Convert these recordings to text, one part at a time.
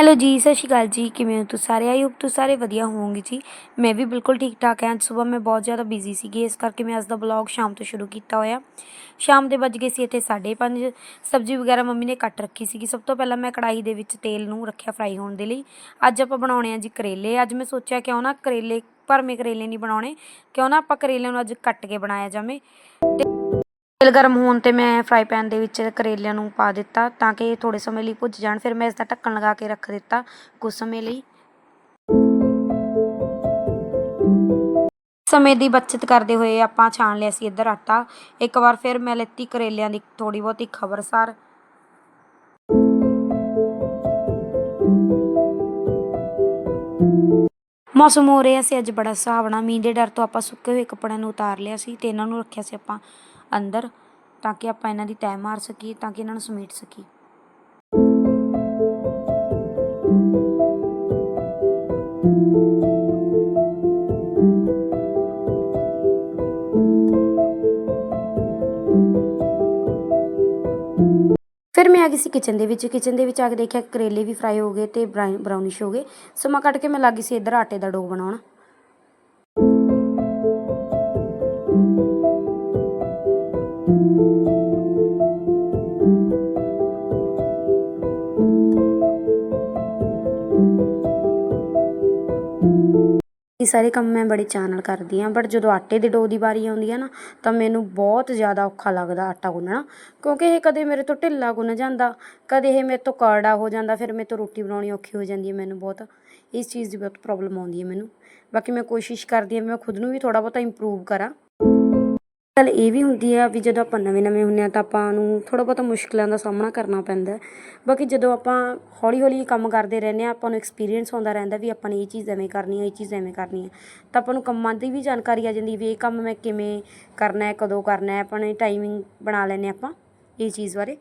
Hello ਜੀ, ਸਤਿ ਸ਼੍ਰੀ ਅਕਾਲ ਜੀ। ਕਿਵੇਂ ਹੋ ਤੁਸੀਂ ਸਾਰੇ? ਆਈ ਹੋਪ ਤੁਸੀਂ ਸਾਰੇ ਵਧੀਆ ਹੋਵੋਗੇ ਜੀ। ਮੈਂ ਵੀ ਬਿਲਕੁਲ ਠੀਕ ਠਾਕ ਹਾਂ। ਅੱਜ ਸਵੇਰ ਮੈਂ ਬਹੁਤ ਜ਼ਿਆਦਾ ਬਿਜ਼ੀ ਸੀਗੀ, ਇਸ ਕਰਕੇ ਮੈਂ ਅੱਜ ਦਾ ਬਲੌਗ ਸ਼ਾਮ ਤੋਂ ਸ਼ੁਰੂ ਕੀਤਾ ਹੋਇਆ। ਸ਼ਾਮ ਦੇ ਵੱਜ ਗਏ ਸੀ ਇੱਥੇ 5:30 ਸਬਜ਼ੀ ਵਗੈਰਾ ਮੰਮੀ ਨੇ ਕੱਟ ਰੱਖੀ ਸੀਗੀ। ਸਭ ਤੋਂ ਪਹਿਲਾਂ ਮੈਂ ਕੜਾਈ ਦੇ ਵਿੱਚ ਤੇਲ ਨੂੰ ਰੱਖਿਆ ਫਰਾਈ ਹੋਣ ਦੇ ਲਈ। ਅੱਜ ਆਪਾਂ ਬਣਾਉਣੇ ਆ ਜੀ ਕਰੇਲੇ। ਅੱਜ ਮੈਂ ਸੋਚਿਆ ਕਿਉਂ ਨਾ ਕਰੇਲੇ ਭਰਮੇ ਕਰੇਲੇ ਨਹੀਂ ਬਣਾਉਣੇ। ਕਿਉਂ ਨਾ ਆਪਾਂ ਕਰੇਲਿਆਂ ਨੂੰ ਅੱਜ ਕੱਟ ਕੇ ਬਣਾਇਆ ਜਾਵੇ। ਤੇਲ ਗਰਮ ਹੋਣ ਤੇ ਮੈਂ ਫਰਾਈ ਪੈਨ ਦੇ ਵਿੱਚ ਕਰੇਲਿਆਂ ਨੂੰ ਪਾ ਦਿੱਤਾ ਤਾਂ ਕਿ ਥੋੜੇ ਸਮੇਂ ਲਈ ਭੁੱਜ ਜਾਣ। ਫਿਰ ਮੈਂ ਇਸ ਦਾ ਢੱਕਣ ਲਗਾ ਕੇ ਰੱਖ ਦਿੱਤਾ ਕੁਝ ਸਮੇਂ ਲਈ। ਸਮੇਂ ਦੀ ਬਚਤ ਕਰਦੇ ਹੋਏ ਆਪਾਂ ਛਾਣ ਲਿਆ ਸੀ ਇੱਧਰ ਆਟਾ। ਇੱਕ ਵਾਰ ਫਿਰ ਮੈਂ ਲੈਤੀ ਕਰੇਲਿਆਂ ਦੀ ਥੋੜੀ ਬਹੁਤੀ ਖਬਰਸਾਰ। ਮੌਸਮ ਹੋ ਰਿਹਾ ਸੀ, ਅੱਜ ਬੜਾ ਸੁਹਾਵਣਾ। ਮੀਂਹ ਦੇ ਡਰ ਤੋਂ ਆਪਾਂ ਸੁੱਕੇ ਹੋਏ ਕੱਪੜਿਆਂ ਨੂੰ ਉਤਾਰ ਲਿਆ ਸੀ ਤੇ ਇਹਨਾਂ ਨੂੰ ਰੱਖਿਆ ਸੀ ਆਪਾਂ ਅੰਦਰ ਤਾਂ ਕਿ ਆਪਾਂ ਇਹਨਾਂ ਦੀ ਤੈਅ ਮਾਰ ਸਕੀਏ, ਤਾਂ ਕਿ ਇਹਨਾਂ ਨੂੰ ਸਮੇਟ ਸਕੀਏ। ਫਿਰ ਮੈਂ ਆ ਗਈ ਸੀ ਕਿਚਨ ਦੇ ਵਿੱਚ। ਕਿਚਨ ਦੇ ਵਿੱਚ ਆ ਕੇ ਦੇਖਿਆ ਕਰੇਲੇ ਵੀ ਫਰਾਈ ਹੋ ਗਏ ਤੇ ਬਰਾਊਨਿਸ਼ ਹੋ ਗਏ। ਸੋ ਮੈਂ ਕੱਢ ਕੇ ਮੈਂ ਲੱਗੀ ਸੀ ਇੱਧਰ ਆਟੇ ਦਾ ਡੋ ਬਣਾਉਣ। ਇਹ ਸਾਰੇ ਕੰਮ ਮੈਂ ਬੜੇ ਚਾਅ ਨਾਲ ਕਰਦੀ ਹਾਂ ਬਟ ਜਦੋਂ ਆਟੇ ਦੇ ਡੋ ਦੀ ਵਾਰੀ ਆਉਂਦੀ ਹੈ ਨਾ, ਤਾਂ ਮੈਨੂੰ ਬਹੁਤ ਜ਼ਿਆਦਾ ਔਖਾ ਲੱਗਦਾ ਆਟਾ ਗੁੰਨਣਾ, ਕਿਉਂਕਿ ਇਹ ਕਦੇ ਮੇਰੇ ਤੋਂ ਢਿੱਲਾ ਗੁੰਨ ਜਾਂਦਾ, ਕਦੇ ਇਹ ਮੇਰੇ ਤੋਂ ਕਰੜਾ ਹੋ ਜਾਂਦਾ, ਫਿਰ ਮੇਰੇ ਤੋਂ ਰੋਟੀ ਬਣਾਉਣੀ ਔਖੀ ਹੋ ਜਾਂਦੀ ਹੈ ਮੈਨੂੰ ਬਹੁਤ, ਇਸ ਚੀਜ਼ ਦੀ ਬਹੁਤ ਪ੍ਰੋਬਲਮ ਆਉਂਦੀ ਹੈ ਮੈਨੂੰ। ਬਾਕੀ ਮੈਂ ਕੋਸ਼ਿਸ਼ ਕਰਦੀ ਹਾਂ ਵੀ ਮੈਂ ਖੁਦ ਨੂੰ ਵੀ ਥੋੜ੍ਹਾ ਬਹੁਤਾ ਇੰਪਰੂਵ ਕਰਾਂ। ਗੱਲ ਇਹ ਵੀ ਹੁੰਦੀ ਆ ਵੀ ਜਦੋਂ ਆਪਾਂ ਨਵੇਂ ਨਵੇਂ ਹੁੰਨੇ ਆ ਤਾਂ ਆਪਾਂ ਨੂੰ ਥੋੜਾ ਬਹੁਤਾ ਮੁਸ਼ਕਲਾਂ ਦਾ ਸਾਹਮਣਾ ਕਰਨਾ ਪੈਂਦਾ ਬਾਕੀ ਜਦੋਂ ਆਪਾਂ ਹੌਲੀ ਹੌਲੀ ਕੰਮ ਕਰਦੇ ਰਹਿੰਦੇ ਆ ਆਪਾਂ ਨੂੰ ਐਕਸਪੀਰੀਅੰਸ ਆਉਂਦਾ ਰਹਿੰਦਾ ਵੀ ਆਪਾਂ ਨੇ ਇਹ ਚੀਜ਼ ਐਵੇਂ ਕਰਨੀ ਹੈ ਇਹ ਚੀਜ਼ ਐਵੇਂ ਕਰਨੀ ਹੈ ਤਾਂ ਆਪਾਂ ਨੂੰ ਕੰਮਾਂ ਦੀ ਵੀ ਜਾਣਕਾਰੀ ਆ ਜਾਂਦੀ ਵੀ ਇਹ ਕੰਮ ਮੈਂ ਕਿਵੇਂ ਕਰਨਾ ਹੈ, ਕਦੋਂ ਕਰਨਾ ਹੈ ਆਪਣੇ ਟਾਈਮਿੰਗ ਬਣਾ ਲੈਨੇ ਆਪਾਂ ਇਹ ਚੀਜ਼ ਬਾਰੇ।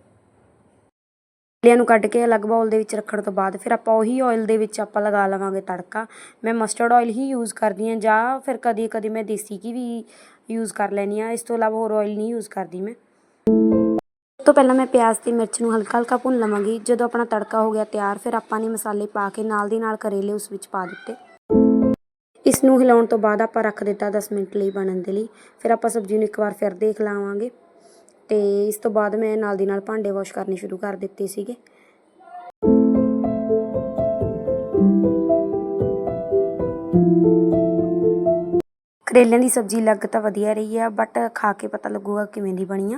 ਲਿਆਂ ਨੂੰ ਕੱਢ ਕੇ ਅਲੱਗ ਬਾਉਲ ਦੇ ਵਿੱਚ ਰੱਖਣ ਤੋਂ ਬਾਅਦ ਫਿਰ ਆਪਾਂ ਉਹੀ ਆਇਲ ਦੇ ਵਿੱਚ ਆਪਾਂ ਲਗਾ ਲਵਾਂਗੇ ਤੜਕਾ। ਮੈਂ ਮਸਟਰਡ ਆਇਲ ਹੀ ਯੂਜ਼ ਕਰਦੀ ਹਾਂ ਜਾਂ ਫਿਰ ਕਦੀ ਕਦੀ ਮੈਂ ਦੇਸੀ ਘੀ ਵੀ ਯੂਜ਼ ਕਰ ਲੈਣੀ ਆ ਇਸ ਤੋਂ ਇਲਾਵਾ ਹੋਰ ਆਇਲ ਨਹੀਂ ਯੂਜ਼ ਕਰਦੀ ਮੈਂ। ਸਭ ਤੋਂ ਪਹਿਲਾਂ ਮੈਂ ਪਿਆਜ਼ ਤੇ ਮਿਰਚ ਨੂੰ ਹਲਕਾ ਹਲਕਾ ਭੁੰਨ ਲਵਾਂਗੀ। ਜਦੋਂ ਆਪਣਾ ਤੜਕਾ ਹੋ ਗਿਆ ਤਿਆਰ, ਫਿਰ ਆਪਾਂ ਨੇ ਮਸਾਲੇ ਪਾ ਕੇ ਨਾਲ ਦੀ ਨਾਲ ਕਰੇਲੇ ਉਸ ਵਿੱਚ ਪਾ ਦਿੱਤੇ। ਇਸ ਨੂੰ ਹਿਲਾਉਣ ਤੋਂ ਬਾਅਦ ਆਪਾਂ ਰੱਖ ਦਿੱਤਾ 10 ਮਿੰਟ ਲਈ ਬਣਨ ਦੇ ਲਈ। ਫਿਰ ਆਪਾਂ ਸਬਜ਼ੀ ਨੂੰ ਇੱਕ ਵਾਰ ਫਿਰ ਦੇਖ ਲਾਵਾਂਗੇ। ਤੇ ਇਸ ਤੋਂ ਬਾਅਦ ਮੈਂ ਨਾਲ ਦੀ ਨਾਲ ਭਾਂਡੇ ਵਾਸ਼ ਕਰਨੇ ਸ਼ੁਰੂ ਕਰ ਦਿੱਤੇ ਸੀਗੇ। ਕਰੇਲਿਆਂ ਦੀ ਸਬਜ਼ੀ ਲੱਗ ਤਾਂ ਵਧੀਆ ਰਹੀ ਆ ਬਟ ਖਾ ਕੇ ਪਤਾ ਲੱਗੂਗਾ ਕਿਵੇਂ ਦੀ ਬਣੀ ਆ।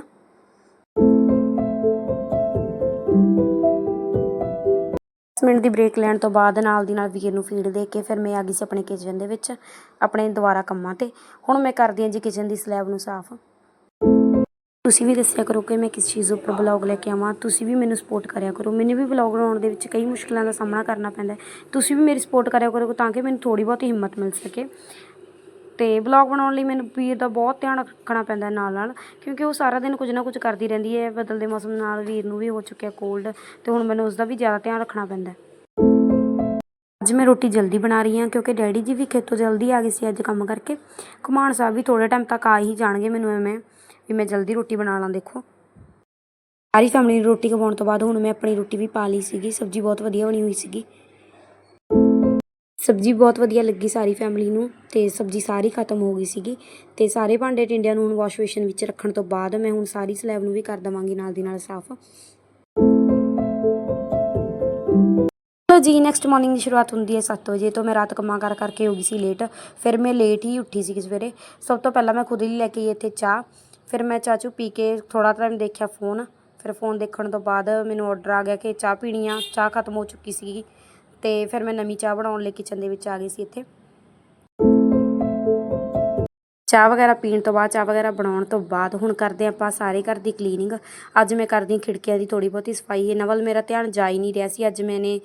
ਮਿੰਟ ਦੀ ਬ੍ਰੇਕ ਲੈਣ ਤੋਂ ਬਾਅਦ ਨਾਲ ਦੀ ਨਾਲ ਵੀਰ ਨੂੰ ਫੀਡ ਦੇ ਕੇ ਫਿਰ ਮੈਂ ਆ ਗਈ ਸੀ ਆਪਣੇ ਕਿਚਨ ਦੇ ਵਿੱਚ, ਆਪਣੇ ਦੁਬਾਰਾ ਕੰਮਾਂ ਤੇ। ਹੁਣ ਮੈਂ ਕਰਦੀ ਹਾਂ ਜੀ ਕਿਚਨ ਦੀ ਸਲੈਬ ਨੂੰ ਸਾਫ਼। ਤੁਸੀਂ ਵੀ ਦੱਸਿਆ ਕਰੋ ਕਿ ਮੈਂ ਕਿਸ ਚੀਜ਼ ਉੱਪਰ ਬਲੌਗ ਲੈ ਕੇ ਆਵਾਂ। ਤੁਸੀਂ ਵੀ ਮੈਨੂੰ ਸਪੋਰਟ ਕਰਿਆ ਕਰੋ। ਮੈਨੂੰ ਵੀ ਬਲੌਗ ਬਣਾਉਣ ਦੇ ਵਿੱਚ ਕਈ ਮੁਸ਼ਕਲਾਂ ਦਾ ਸਾਹਮਣਾ ਕਰਨਾ ਪੈਂਦਾ ਤੁਸੀਂ ਵੀ ਮੇਰੀ ਸਪੋਰਟ ਕਰਿਆ ਕਰੋ ਤਾਂ ਕਿ ਮੈਨੂੰ ਥੋੜੀ ਬਹੁਤ ਹਿੰਮਤ ਮਿਲ ਸਕੇ। ਅਤੇ ਬਲੌਗ ਬਣਾਉਣ ਲਈ ਮੈਨੂੰ ਵੀਰ ਦਾ ਬਹੁਤ ਧਿਆਨ ਰੱਖਣਾ ਪੈਂਦਾ ਨਾਲ ਨਾਲ, ਕਿਉਂਕਿ ਉਹ ਸਾਰਾ ਦਿਨ ਕੁਝ ਨਾ ਕੁਝ ਕਰਦੀ ਰਹਿੰਦੀ ਹੈ, ਬਦਲਦੇ ਮੌਸਮ ਨਾਲ ਵੀਰ ਨੂੰ ਵੀ ਹੋ ਚੁੱਕਿਆ ਕੋਲਡ ਅਤੇ ਹੁਣ ਮੈਨੂੰ ਉਸ ਦਾ ਵੀ ਜ਼ਿਆਦਾ ਧਿਆਨ ਰੱਖਣਾ ਪੈਂਦਾ ਅੱਜ ਮੈਂ ਰੋਟੀ ਜਲਦੀ ਬਣਾ ਰਹੀ ਹਾਂ, ਕਿਉਂਕਿ ਡੈਡੀ ਜੀ ਵੀ ਖੇਤੋਂ ਜਲਦੀ ਆ ਗਏ ਸੀ ਅੱਜ ਕੰਮ ਕਰਕੇ। ਘੁਮਾਣ ਸਾਹਿਬ ਵੀ ਥੋੜੇ ਟਾਈਮ ਤੱਕ ਆ ਹੀ ਜਾਣਗੇ ਮੈਨੂੰ ਐਵੇਂ ਵੀ ਮੈਂ ਜਲਦੀ ਰੋਟੀ ਬਣਾ ਲਾਂ, ਦੇਖੋ। ਸਾਰੀ ਫੈਮਿਲੀ ਨੂੰ ਰੋਟੀ ਖਵਾਉਣ ਤੋਂ ਬਾਅਦ ਹੁਣ ਮੈਂ ਆਪਣੀ ਰੋਟੀ ਵੀ ਪਾ ਲਈ ਸੀਗੀ, ਸਬਜ਼ੀ ਬਹੁਤ ਵਧੀਆ ਬਣੀ ਹੋਈ ਸੀਗੀ। ਸਬਜ਼ੀ ਬਹੁਤ ਵਧੀਆ ਲੱਗੀ ਸਾਰੀ ਫੈਮਿਲੀ ਨੂੰ ਤੇ ਸਬਜ਼ੀ ਸਾਰੀ ਖਤਮ ਹੋ ਗਈ ਸੀਗੀ ਤੇ ਸਾਰੇ ਭਾਂਡੇ ਟਿੰਡਿਆਂ ਨੂੰ ਹੁਣ ਵਾਸ਼ ਬੇਸ਼ਨ ਵਿੱਚ ਰੱਖਣ ਤੋਂ ਬਾਅਦ ਮੈਂ ਹੁਣ ਸਾਰੀ ਸਲੈਬ ਨੂੰ ਵੀ ਕਰ ਦਵਾਂਗੀ ਨਾਲ ਦੀ ਨਾਲ ਸਾਫ਼। ਚਲੋ ਜੀ ਨੈਕਸਟ ਮਾਰਨਿੰਗ ਦੀ ਸ਼ੁਰੂਆਤ ਹੁੰਦੀ ਹੈ 7 ਵਜੇ ਤੋਂ। ਮੈਂ ਰਾਤ ਕੰਮਾਂ ਕਰ ਕਰਕੇ ਹੋ ਗਈ ਸੀ ਲੇਟ ਫਿਰ ਮੈਂ ਲੇਟ ਹੀ ਉੱਠੀ ਸੀ ਸਵੇਰੇ। ਸਭ ਤੋਂ ਪਹਿਲਾਂ ਮੈਂ ਖੁਦ ਹੀ ਲੈ ਕੇ ਆਈ ਇੱਥੇ ਚਾਹ। ਫਿਰ ਮੈਂ ਚਾਚੂ ਪੀ ਕੇ ਥੋੜਾ ਟਾਈਮ ਦੇਖਿਆ ਫੋਨ ਫਿਰ ਫੋਨ ਦੇਖਣ ਤੋਂ ਬਾਅਦ ਮੈਨੂੰ ਆਰਡਰ ਆ ਗਿਆ ਕਿ ਚਾਹ ਪੀਣੀ ਆ। ਚਾਹ ਖਤਮ ਹੋ ਚੁੱਕੀ ਸੀਗੀ। ਤੇ ਫਿਰ ਮੈਂ ਨਵੀਂ ਚਾਹ ਬਣਾਉਣ ਲਈ ਕਿਚਨ ਦੇ ਵਿੱਚ ਆ ਗਈ ਸੀ ਇੱਥੇ। ਚਾਹ ਵਗੈਰਾ ਪੀਣ ਤੋਂ ਬਾਅਦ, ਚਾਹ ਵਗੈਰਾ ਬਣਾਉਣ ਤੋਂ ਬਾਅਦ ਹੁਣ ਕਰਦੇ ਆਪਾਂ ਸਾਰੇ ਘਰ ਦੀ ਕਲੀਨਿੰਗ ਅੱਜ ਮੈਂ ਕਰਦੀ ਖਿੜਕੀਆਂ ਦੀ ਥੋੜੀ ਬਹੁਤੀ ਸਫ਼ਾਈ। ਇਹਨਾਂ ਵੱਲ ਮੇਰਾ ਧਿਆਨ ਜਾ ਹੀ ਨਹੀਂ ਰਿਹਾ ਸੀ। ਅੱਜ ਮੈਨੇ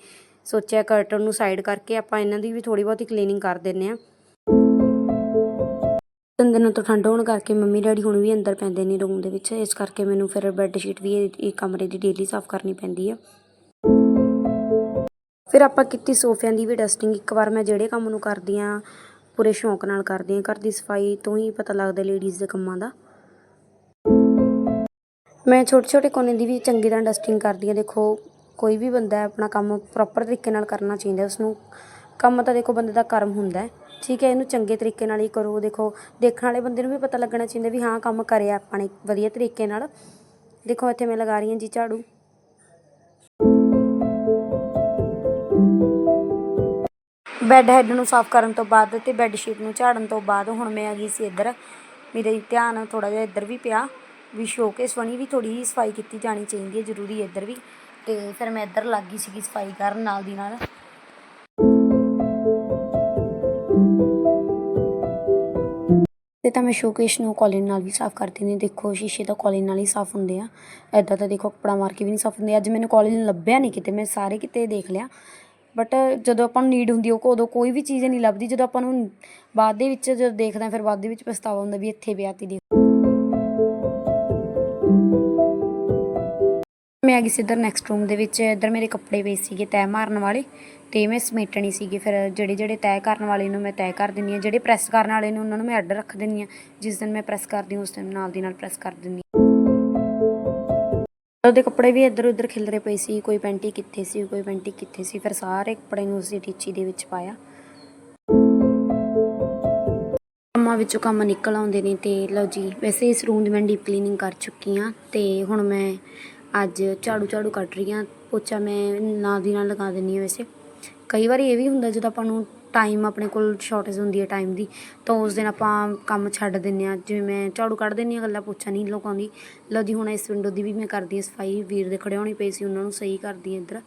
ਸੋਚਿਆ ਕਰਟਨ ਨੂੰ ਸਾਈਡ ਕਰਕੇ ਆਪਾਂ ਇਹਨਾਂ ਦੀ ਵੀ ਥੋੜੀ ਬਹੁਤੀ ਕਲੀਨਿੰਗ ਕਰ ਦਿੰਨੇ ਆ ਤਿੰਨ ਦਿਨਾਂ ਤੋਂ ਠੰਡ ਹੋਣ ਕਰਕੇ ਮੰਮੀ ਡੈਡੀ ਹੁਣ ਵੀ ਅੰਦਰ ਪੈਂਦੇ ਨੇ ਰੂਮ ਦੇ ਵਿੱਚ। ਇਸ ਕਰਕੇ ਮੈਨੂੰ ਫਿਰ ਬੈੱਡ ਸ਼ੀਟ ਵੀ ਇਹ ਕਮਰੇ ਦੀ ਡੇਲੀ ਸਾਫ਼ ਕਰਨੀ ਪੈਂਦੀ ਆ। ਫਿਰ ਆਪਾਂ ਕੀਤੀ ਸੋਫਿਆਂ ਦੀ ਵੀ ਡਸਟਿੰਗ ਇੱਕ ਵਾਰ ਮੈਂ ਜਿਹੜੇ ਕੰਮ ਨੂੰ ਕਰਦੀ ਆ, ਪੂਰੇ ਸ਼ੌਂਕ ਨਾਲ ਕਰਦੀ ਆ। ਘਰ ਦੀ ਸਫ਼ਾਈ ਤੋਂ ਹੀ ਪਤਾ ਲੱਗਦਾ ਲੇਡੀਜ਼ ਦੇ ਕੰਮਾਂ ਦਾ। ਮੈਂ ਛੋਟੇ ਛੋਟੇ ਕੋਨੇ ਦੀ ਵੀ ਚੰਗੀ ਤਰ੍ਹਾਂ ਡਸਟਿੰਗ ਕਰਦੀ ਆ। ਦੇਖੋ, ਕੋਈ ਵੀ ਬੰਦਾ ਆਪਣਾ ਕੰਮ ਪ੍ਰੋਪਰ ਤਰੀਕੇ ਨਾਲ ਕਰਨਾ ਚਾਹੀਦਾ, ਉਸਨੂੰ ਕੰਮ ਤਾਂ ਦੇਖੋ ਬੰਦੇ ਦਾ ਕਰਮ ਹੁੰਦਾ ਹੈ। ਠੀਕ ਹੈ, ਇਹਨੂੰ ਚੰਗੇ ਤਰੀਕੇ ਨਾਲ ਹੀ ਕਰੋ। ਦੇਖੋ, ਦੇਖਣ ਵਾਲੇ ਬੰਦੇ ਨੂੰ ਵੀ ਪਤਾ ਲੱਗਣਾ ਚਾਹੀਦਾ ਵੀ ਹਾਂ, ਕੰਮ ਕਰਿਆ ਆਪਾਂ ਨੇ ਵਧੀਆ ਤਰੀਕੇ ਨਾਲ। ਦੇਖੋ, ਇੱਥੇ ਮੈਂ ਲਗਾ ਰਹੀ ਹਾਂ ਜੀ ਝਾੜੂ। ਬੈੱਡ ਹੈੱਡ ਨੂੰ ਸਾਫ਼ ਕਰਨ ਤੋਂ ਬਾਅਦ ਤੇ ਬੈੱਡ ਸ਼ੀਟ ਨੂੰ ਝਾੜਨ ਤੋਂ ਬਾਅਦ ਹੁਣ ਮੈਂ ਆ ਗਈ ਸੀ ਇੱਧਰ। ਮੇਰੇ ਧਿਆਨ ਥੋੜਾ ਜਿਹਾ ਇੱਧਰ ਵੀ ਪਿਆ ਵੀ ਸ਼ੋਕੇਸ ਬਣੀ ਵੀ ਥੋੜੀ ਜਿਹੀ ਸਫ਼ਾਈ ਕੀਤੀ ਜਾਣੀ ਚਾਹੀਦੀ ਹੈ, ਜ਼ਰੂਰੀ ਇੱਧਰ ਵੀ। ਤੇ ਫਿਰ ਮੈਂ ਇੱਧਰ ਲੱਗ ਗਈ ਸੀਗੀ ਸਫ਼ਾਈ ਕਰਨ ਨਾਲ ਦੀ ਨਾਲ। ਤੇ ਤਾਂ ਮੈਂ ਸ਼ੋਕੇਸ ਨੂੰ ਕੋਲਿਨ ਨਾਲ ਵੀ ਸਾਫ਼ ਕਰਦੀ ਨੇ ਦੇਖੋ, ਸ਼ੀਸ਼ੇ ਤਾਂ ਕੋਲਿਨ ਨਾਲ ਹੀ ਸਾਫ਼ ਹੁੰਦੇ ਆ। ਐਦਾਂ ਤਾਂ ਦੇਖੋ, ਕੱਪੜਾ ਮਾਰ ਕੇ ਵੀ ਨਹੀਂ ਸਾਫ਼ ਹੁੰਦੇ। ਅੱਜ ਮੈਨੂੰ ਕੋਲਿਨ ਲੱਭਿਆ ਨਹੀਂ ਕਿਤੇ, ਮੈਂ ਸਾਰੇ ਕਿਤੇ ਦੇਖ ਲਿਆ। ਬਟ ਜਦੋਂ ਆਪਾਂ ਨੂੰ ਨੀਡ ਹੁੰਦੀ ਉਹ ਉਦੋਂ ਕੋਈ ਵੀ ਚੀਜ਼ ਨਹੀਂ ਲੱਭਦੀ। ਜਦੋਂ ਆਪਾਂ ਨੂੰ ਬਾਅਦ ਦੇ ਵਿੱਚ ਜਦੋਂ ਦੇਖਦੇ ਫਿਰ ਬਾਅਦ ਦੇ ਵਿੱਚ ਪਛਤਾਵਾ ਹੁੰਦਾ ਵੀ ਇੱਥੇ ਵਿਆਹ ਤੀ ਦੇਖ ਮੈਂ ਆ ਗਈ ਸੀ ਇੱਧਰ ਨੈਕਸਟ ਰੂਮ ਦੇ ਵਿੱਚ। ਇੱਧਰ ਮੇਰੇ ਕੱਪੜੇ ਪਏ ਸੀਗੇ ਤੈਅ ਮਾਰਨ ਵਾਲੇ ਤੇ ਮੈਂ ਸਮੇਟਣੀ ਸੀਗੇ। ਫਿਰ ਜਿਹੜੇ ਜਿਹੜੇ ਤੈਅ ਕਰਨ ਵਾਲੇ ਨੂੰ ਮੈਂ ਤੈਅ ਕਰ ਦਿੰਦੀ ਹਾਂ, ਜਿਹੜੇ ਪ੍ਰੈਸ ਕਰਨ ਵਾਲੇ ਨੂੰ ਉਹਨਾਂ ਨੂੰ ਮੈਂ ਅੱਡ ਰੱਖ ਦਿੰਦੀ ਹਾਂ। ਜਿਸ ਦਿਨ ਮੈਂ ਪ੍ਰੈਸ ਕਰਦੀ ਹਾਂ, ਉਸ ਦਿਨ ਨਾਲ ਦੀ ਨਾਲ ਪ੍ਰੈਸ ਕਰ ਦਿੰਦੀ ਹਾਂ। ਉਹਦੇ ਕੱਪੜੇ ਵੀ ਇੱਧਰ ਉੱਧਰ ਖਿਲਰੇ ਪਏ ਸੀ, ਕੋਈ ਪੈਂਟੀ ਕਿੱਥੇ ਸੀ, ਕੋਈ ਪੈਂਟੀ ਕਿੱਥੇ ਸੀ, ਫਿਰ ਸਾਰੇ ਕੱਪੜੇ ਨੂੰ ਉਸੇ ਟੀਚੀ ਦੇ ਵਿੱਚ ਪਾਇਆ। ਕੰਮਾਂ ਵਿੱਚੋਂ ਕੰਮ ਨਿਕਲ ਆਉਂਦੇ ਨੇ ਤੇ ਲਓ ਜੀ, ਵੈਸੇ ਇਸ ਰੂਮ ਦੀ ਮੈਂ ਡੀਪ ਕਲੀਨਿੰਗ ਕਰ ਚੁੱਕੀ ਹਾਂ ਤੇ ਹੁਣ ਮੈਂ ਅੱਜ ਝਾੜੂ ਝਾੜੂ ਕੱਢ ਰਹੀ ਹਾਂ, ਪੋਚਾ ਮੈਂ ਨਾਲ ਦੀ ਨਾਲ ਲਗਾ ਦਿੰਦੀ ਹਾਂ ਵੈਸੇ। ਕਈ ਵਾਰੀ ਇਹ ਵੀ ਹੁੰਦਾ ਜਦੋਂ ਆਪਾਂ ਨੂੰ ਟਾਈਮ ਆਪਣੇ ਕੋਲ ਸ਼ਾਰਟੇਜ ਹੁੰਦੀ ਹੈ ਟਾਈਮ ਦੀ, ਤਾਂ ਉਸ ਦਿਨ ਆਪਾਂ ਕੰਮ ਛੱਡ ਦਿੰਦੇ ਹਾਂ। ਜਿਵੇਂ ਮੈਂ ਝਾੜੂ ਕੱਢ ਦਿੰਦੀ ਹਾਂ, ਗੱਲਾਂ ਪੁੱਛਾਂ ਨਹੀਂ ਲਗਾਉਂਦੀ ਲਓ ਜੀ, ਹੁਣ ਇਸ ਵਿੰਡੋ ਦੀ ਵੀ ਮੈਂ ਕਰਦੀ ਹਾਂ ਸਫ਼ਾਈ। ਵੀਰ ਦੇ ਖੜੇ ਹੋਣੀ ਪਈ ਸੀ, ਉਹਨਾਂ ਨੂੰ ਸਹੀ ਕਰਦੀ ਹਾਂ ਇੱਧਰ।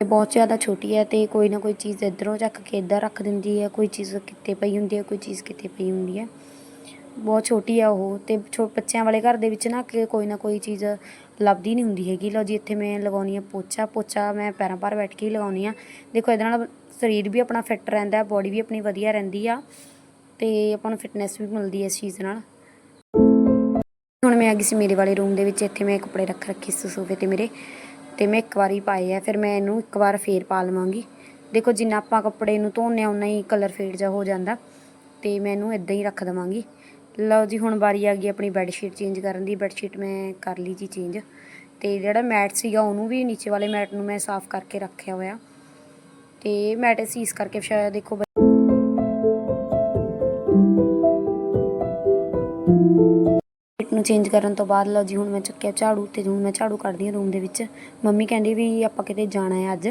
ਬਹੁਤ ਜ਼ਿਆਦਾ ਛੋਟੀ ਹੈ ਤੇ ਕੋਈ ਨਾ ਕੋਈ ਚੀਜ਼ ਇੱਧਰੋਂ ਚੱਕ ਕੇ ਇੱਧਰ ਰੱਖ ਦਿੰਦੀ ਹੈ। ਕੋਈ ਚੀਜ਼ ਕਿੱਥੇ ਪਈ ਹੁੰਦੀ ਹੈ, ਕੋਈ ਚੀਜ਼ ਕਿੱਥੇ ਪਈ ਹੁੰਦੀ ਹੈ। ਬਹੁਤ ਛੋਟੀ ਆ ਉਹ ਤੇ ਛੋ, ਬੱਚਿਆਂ ਵਾਲੇ ਘਰ ਦੇ ਵਿੱਚ ਨਾ ਕਿ ਕੋਈ ਨਾ ਕੋਈ ਚੀਜ਼ ਲੱਭਦੀ ਨਹੀਂ ਹੁੰਦੀ ਹੈਗੀ। ਲਓ ਜੀ, ਇੱਥੇ ਮੈਂ ਲਗਾਉਣੀ ਆ ਪੋਚਾ। ਪੋਚਾ ਮੈਂ ਪੈਰਾਂ ਪਰ ਬੈਠ ਕੇ ਹੀ ਲਗਾਉਣੀ ਆ। ਦੇਖੋ, ਇਹਦੇ ਨਾਲ ਸਰੀਰ ਵੀ ਆਪਣਾ ਫਿੱਟ ਰਹਿੰਦਾ ਬੋਡੀ ਵੀ ਆਪਣੀ ਵਧੀਆ ਰਹਿੰਦੀ ਆ ਤੇ ਆਪਾਂ ਨੂੰ ਫਿਟਨੈਸ ਵੀ ਮਿਲਦੀ ਹੈ ਇਸ ਚੀਜ਼ ਨਾਲ। ਹੁਣ ਮੈਂ ਆ ਗਈ ਸੀ ਮੇਰੇ ਵਾਲੇ ਰੂਮ ਦੇ ਵਿੱਚ। ਇੱਥੇ ਮੈਂ ਕੱਪੜੇ ਰੱਖ ਰੱਖੇ ਸੀ ਸੋਫੇ ਤੇ ਮੇਰੇ ਤੇ ਮੈਂ ਇੱਕ ਵਾਰੀ ਪਾਏ ਆ। ਫਿਰ ਮੈਂ ਇਹਨੂੰ ਇੱਕ ਵਾਰ ਫੇਰ ਪਾ ਲਵਾਂਗੀ। ਦੇਖੋ, ਜਿੰਨਾ ਆਪਾਂ ਕੱਪੜੇ ਨੂੰ ਧੋਨੇ ਆ ਉਨਾ ਹੀ ਕਲਰ ਫੇਡ ਜਾ ਹੋ ਜਾਂਦਾ ਤੇ ਮੈਂ ਇਹਨੂੰ ਇਦਾਂ ਹੀ ਰੱਖ ਦਵਾਂਗੀ। ਲਓ ਜੀ, ਹੁਣ ਵਾਰੀ ਆ ਗਈ ਆਪਣੀ ਬੈੱਡ ਸ਼ੀਟ ਚੇਂਜ ਕਰਨ ਦੀ। ਬੈੱਡ ਸ਼ੀਟ ਮੈਂ ਕਰ ਲਈ ਜੀ ਚੇਂਜ ਤੇ ਜਿਹੜਾ ਮੈਟ ਸੀਗਾ, ਉਹਨੂੰ ਵੀ ਨੀਚੇ ਵਾਲੇ ਮੈਟ ਨੂੰ ਮੈਂ ਸਾਫ਼ ਕਰਕੇ ਰੱਖਿਆ ਹੋਇਆ। ਤੇ ਮੈਟ ਅਸੀਂ ਇਸ ਕਰਕੇ ਸ਼ਾਇਦ ਦੇਖੋ ਲਾਈਟ ਨੂੰ ਚੇਂਜ ਕਰਨ ਤੋਂ ਬਾਅਦ, ਲਓ ਜੀ, ਹੁਣ ਮੈਂ ਚੁੱਕਿਆ ਝਾੜੂ ਤੇ ਹੁਣ ਮੈਂ ਝਾੜੂ ਕੱਢਦੀ ਹਾਂ ਰੂਮ ਦੇ ਵਿੱਚ। ਮੰਮੀ ਕਹਿੰਦੀ ਵੀ ਆਪਾਂ ਕਿਤੇ ਜਾਣਾ ਹੈ ਅੱਜ।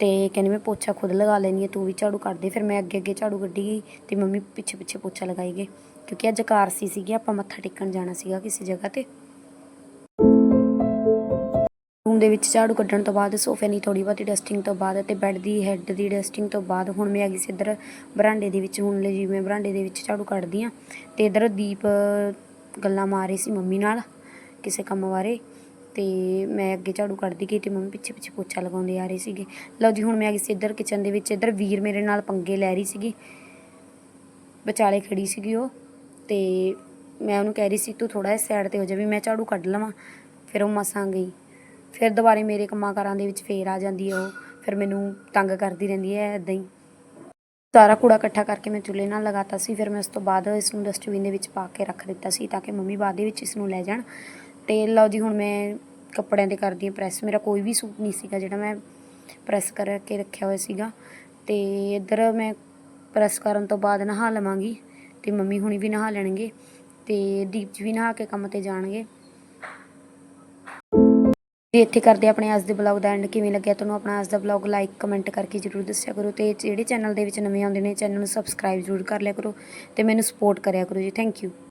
ਤੇ ਕਹਿੰਦੀ ਮੈਂ ਪੋਚਾ ਖੁਦ ਲਗਾ ਲੈਣੀ ਹੈ, ਤੂੰ ਵੀ ਝਾੜੂ ਕੱਢ ਦੇ। ਫਿਰ ਮੈਂ ਅੱਗੇ ਅੱਗੇ ਝਾੜੂ ਕੱਢੀ ਗਈ ਤੇ ਮੰਮੀ ਪਿੱਛੇ ਪਿੱਛੇ ਪੋਚਾ ਲਗਾਈ ਗਏ। ਕਿਉਂਕਿ ਅੱਜ ਕਾਰਸੀ ਸੀਗੀ, ਆਪਾਂ ਮੱਥਾ ਟੇਕਣ ਜਾਣਾ ਸੀਗਾ ਕਿਸੇ ਜਗ੍ਹਾ ਤੇ। ਰੂਮ ਦੇ ਵਿੱਚ ਝਾੜੂ ਕੱਢਣ ਤੋਂ ਬਾਅਦ ਸੋਫੇ ਦੀ ਥੋੜੀ ਬਹੁਤੀ ਡਸਟਿੰਗ ਤੋਂ ਬਾਅਦ ਤੇ ਬੈੱਡ ਦੀ ਹੈੱਡ ਦੀ ਡਸਟਿੰਗ ਤੋਂ ਬਾਅਦ ਹੁਣ ਮੈਂ ਆ ਗਈ ਸੀ ਇੱਧਰ ਬਰਾਂਡੇ ਦੇ ਵਿੱਚ। ਹੁਣ ਲਈ ਜੀ ਬਰਾਂਡੇ ਦੇ ਵਿੱਚ ਝਾੜੂ ਕੱਢਦੀ ਆ ਤੇ ਇੱਧਰ ਦੀਪ ਗੱਲਾਂ ਮਾਰ ਰਹੀ ਸੀ ਮੰਮੀ ਨਾਲ ਕਿਸੇ ਕੰਮ ਬਾਰੇ ਤੇ ਮੈਂ ਅੱਗੇ ਝਾੜੂ ਕੱਢਦੀ ਗਈ ਤੇ ਮੰਮੀ ਪਿੱਛੇ ਪਿੱਛੇ ਪੋਚਾ ਲਗਾਉਂਦੇ ਆ ਰਹੇ ਸੀਗੇ। ਲਓ ਜੀ ਹੁਣ ਮੈਂ ਆ ਗਈ ਸੀ ਇੱਧਰ ਕਿਚਨ ਦੇ ਵਿੱਚ, ਇੱਧਰ ਵੀਰ ਮੇਰੇ ਨਾਲ ਪੰਗੇ ਲੈ ਰਹੀ ਸੀਗੀ। ਵਿਚਾਲੇ ਖੜੀ ਸੀਗੀ ਉਹ। ਤੇ ਮੈਂ ਉਹਨੂੰ ਕਹਿ ਰਹੀ ਸੀ, ਤੂੰ ਥੋੜਾ ਜਿਹਾ ਸਾਈਡ ਤੇ ਹੋ ਜਾ ਵੀ ਮੈਂ ਝਾੜੂ ਕੱਢ ਲਵਾਂ। ਫਿਰ ਉਹ ਮਸਾਂ ਗਈ। ਫਿਰ ਦੁਬਾਰੇ ਮੇਰੇ ਕੰਮਾਂ ਕਾਰਾਂ ਦੇ ਵਿੱਚ ਫੇਰ ਆ ਜਾਂਦੀ ਹੈ ਉਹ। ਫਿਰ ਮੈਨੂੰ ਤੰਗ ਕਰਦੀ ਰਹਿੰਦੀ ਹੈ ਇਦਾਂ ਹੀ। ਸਾਰਾ ਕੂੜਾ ਇਕੱਠਾ ਕਰਕੇ ਮੈਂ ਚੁੱਲ੍ਹੇ ਨਾਲ ਲਗਾਤਾ ਸੀ। ਫਿਰ ਮੈਂ ਉਸ ਤੋਂ ਬਾਅਦ ਇਸ ਨੂੰ ਡਸਟਬਿਨ ਦੇ ਵਿੱਚ ਪਾ ਕੇ ਰੱਖ ਦਿੱਤਾ ਸੀ ਤਾਂ ਕਿ ਮੰਮੀ ਬਾਅਦ ਦੇ ਵਿੱਚ ਇਸ ਨੂੰ ਲੈ ਜਾਣ। ਤੇ ਲਓ ਜੀ, ਹੁਣ ਮੈਂ ਕੱਪੜਿਆਂ ਦੇ ਕਰਦੀ ਹਾਂ ਪ੍ਰੈਸ ਮੇਰਾ ਕੋਈ ਵੀ ਸੂਟ ਨਹੀਂ ਸੀਗਾ ਜਿਹੜਾ ਮੈਂ ਪ੍ਰੈਸ ਕਰਕੇ ਰੱਖਿਆ ਹੋਇਆ ਸੀਗਾ। ਤੇ ਇੱਧਰ ਮੈਂ ਪ੍ਰੈਸ ਕਰਨ ਤੋਂ ਬਾਅਦ ਨਹਾ ਲਵਾਂਗੀ। ਤੇ ਮੰਮੀ ਹੁਣੀ ਵੀ ਨਹਾ ਲੈਣਗੇ ਤੇ ਦੀਪ ਜੀ ਵੀ ਨਹਾ ਕੇ ਕੰਮ ਤੇ ਜਾਣਗੇ। ਤੇ ਇੱਥੇ ਕਰਦੇ ਆਪਣੇ ਅੱਜ ਦੇ ਬਲੌਗ ਦਾ ਐਂਡ ਕਿਵੇਂ ਲੱਗਿਆ ਤੁਹਾਨੂੰ ਆਪਣਾ ਅੱਜ ਦਾ ਬਲੌਗ ਲਾਈਕ ਕਮੈਂਟ ਕਰਕੇ ਜਰੂਰ ਦੱਸਿਆ ਕਰੋ ਤੇ ਜਿਹੜੇ ਚੈਨਲ ਦੇ ਵਿੱਚ ਨਵੇਂ ਆਉਂਦੇ ਨੇ ਚੈਨਲ ਨੂੰ ਸਬਸਕ੍ਰਾਈਬ ਜ਼ਰੂਰ ਕਰ ਲਿਆ ਕਰੋ ਤੇ ਮੈਨੂੰ ਸਪੋਰਟ ਕਰਿਆ ਕਰੋ ਜੀ। Thank you